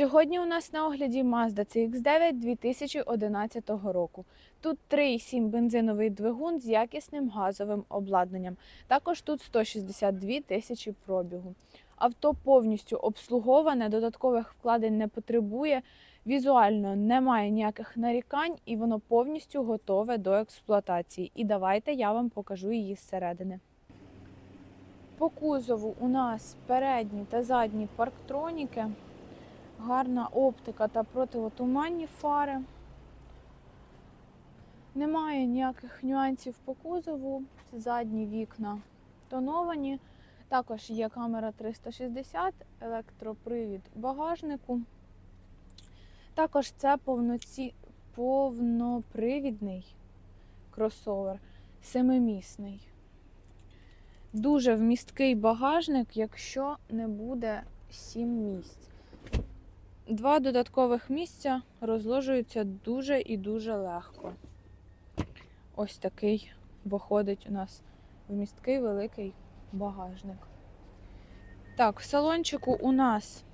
Сьогодні у нас на огляді Mazda CX-9 2011 року. Тут 3,7 бензиновий двигун з якісним газовим обладнанням. Також тут 162 тисячі пробігу. Авто повністю обслуговане, додаткових вкладень не потребує. Візуально немає ніяких нарікань і воно повністю готове до експлуатації. І давайте я вам покажу її зсередини. По кузову у нас передні та задні парктроніки гарна оптика та противотуманні фари. Немає ніяких нюансів по кузову. Задні вікна тоновані. Також є камера 360, електропривід багажнику. Також це повноці... повнопривідний кросовер, семимісний. Дуже вмісткий багажник, якщо не буде 7 місць. Два додаткових місця розложуються дуже і дуже легко. Ось такий виходить у нас вмісткий великий багажник. Так, в салончику у нас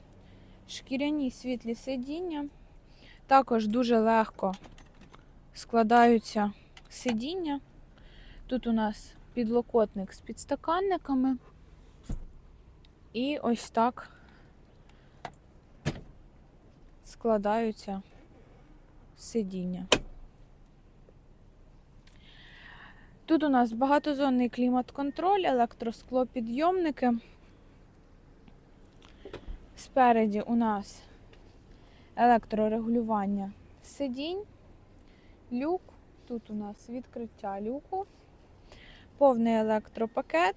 шкіряні світлі сидіння. Також дуже легко складаються сидіння. Тут у нас підлокотник з підстаканниками. І ось так складаються сидіння. Тут у нас багатозонний клімат-контроль, електросклопідйомники. Спереді у нас електрорегулювання сидінь, люк. Тут у нас відкриття люку, повний електропакет,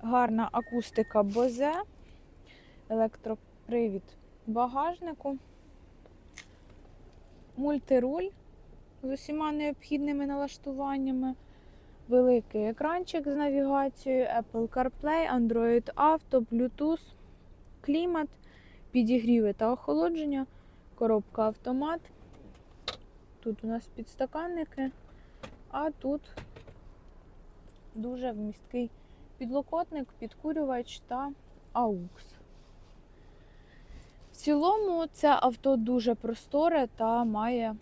гарна акустика Бозе, електропривід багажнику, мультируль з усіма необхідними налаштуваннями, великий екранчик з навігацією, Apple CarPlay, Android Auto, Bluetooth, клімат, підігріви та охолодження, коробка автомат. Тут у нас підстаканники, а тут дуже вмісткий підлокотник, підкурювач та AUX. В цілому це авто дуже просторе та має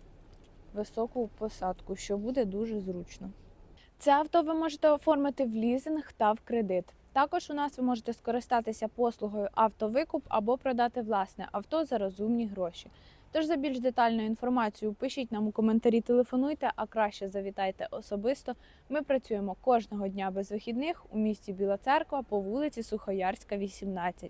високу посадку, що буде дуже зручно. Це авто ви можете оформити в лізинг та в кредит. Також у нас ви можете скористатися послугою автовикуп або продати власне авто за розумні гроші. Тож за більш детальну інформацію пишіть нам у коментарі, телефонуйте, а краще завітайте особисто. Ми працюємо кожного дня без вихідних у місті Біла Церква по вулиці Сухоярська, 18.